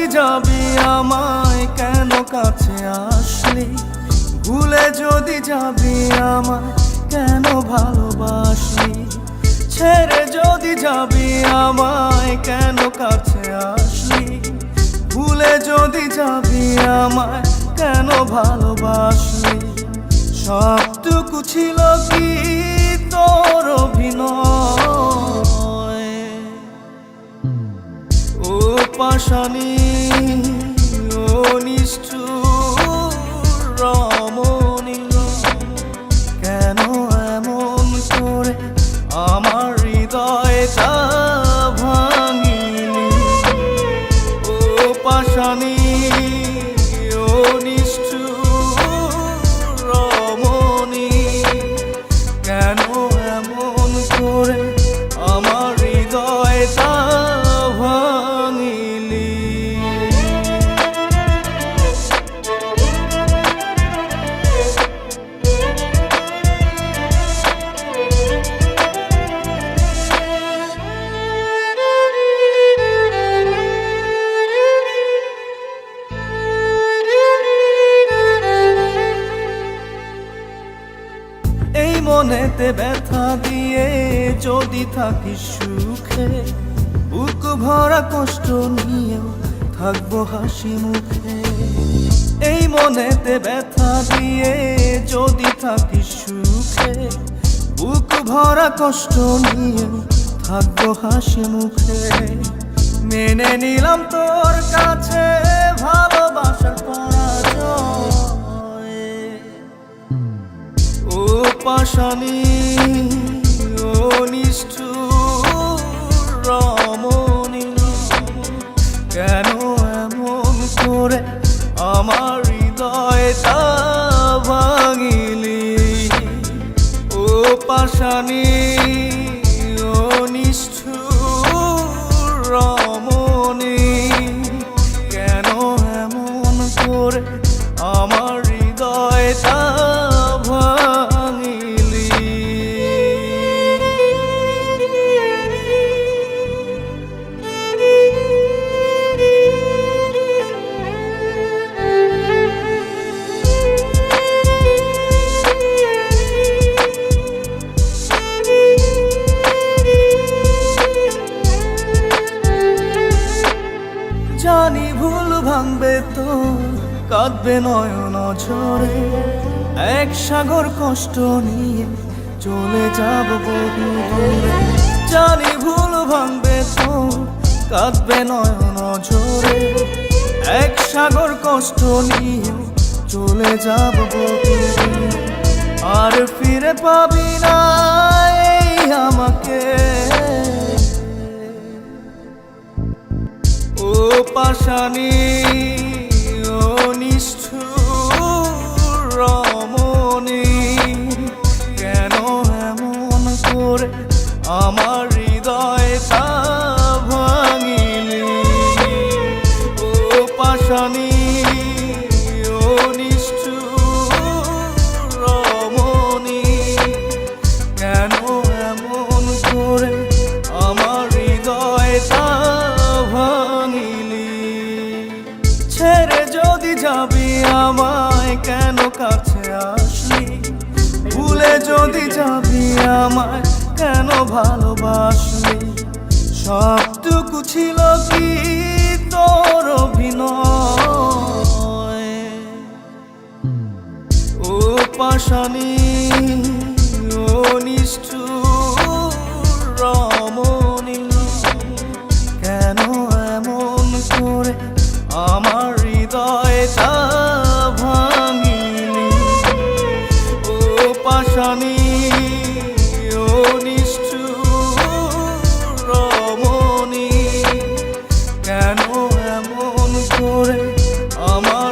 তুই যাবি আমায় কেন কাছে আসলি? ভুলে যদি যাবি আমায় কেন ভালোবাসলি? ছেড়ে যদি যাবি আমায় কেন কাছে আসলি? ভুলে যদি যাবি আমায় কেন ভালোবাসলি? সবটুকু ছিল কি তোর অভিনয়? পাশানি। মনেতে ব্যথা দিয়ে যদি থাকি সুখে, বুক ভরা কষ্ট নিয়েও থাকব হাসি মুখে। এই মনেতে ব্যথা দিয়ে যদি থাকি সুখে, বুক ভরা কষ্ট নিয়েও থাকব হাসি মুখে। মেনে নিলাম তোর কাছে ভালোবাসার পাশানি ও নিষ্ঠুর রমণী কেন এমন করে আমার হৃদয়টা ভাঙিলি? ও পাশানি জানি ভুল ভাঙবে তো, কাঁদবে নয়ন ঝরে। এক সাগর কষ্ট নিয়ে চলে যাব বহু দূরে। জানি ভুল ভাঙবে তো, কাঁদবে নয়ন ঝরে। এক সাগর কষ্ট নিয়ে চলে যাব বহু আর ফিরে পাবি না। পাশানি ও কেন এমন করে আমার হৃদয়টা কাছে আসলি, ভুলে যদি যাবি আমায়, কেন ভালোবাসলি? সবটুকু ছিল কি তোর অভিনয়? ও পাশানি শানি ও কেন এমন করে আমার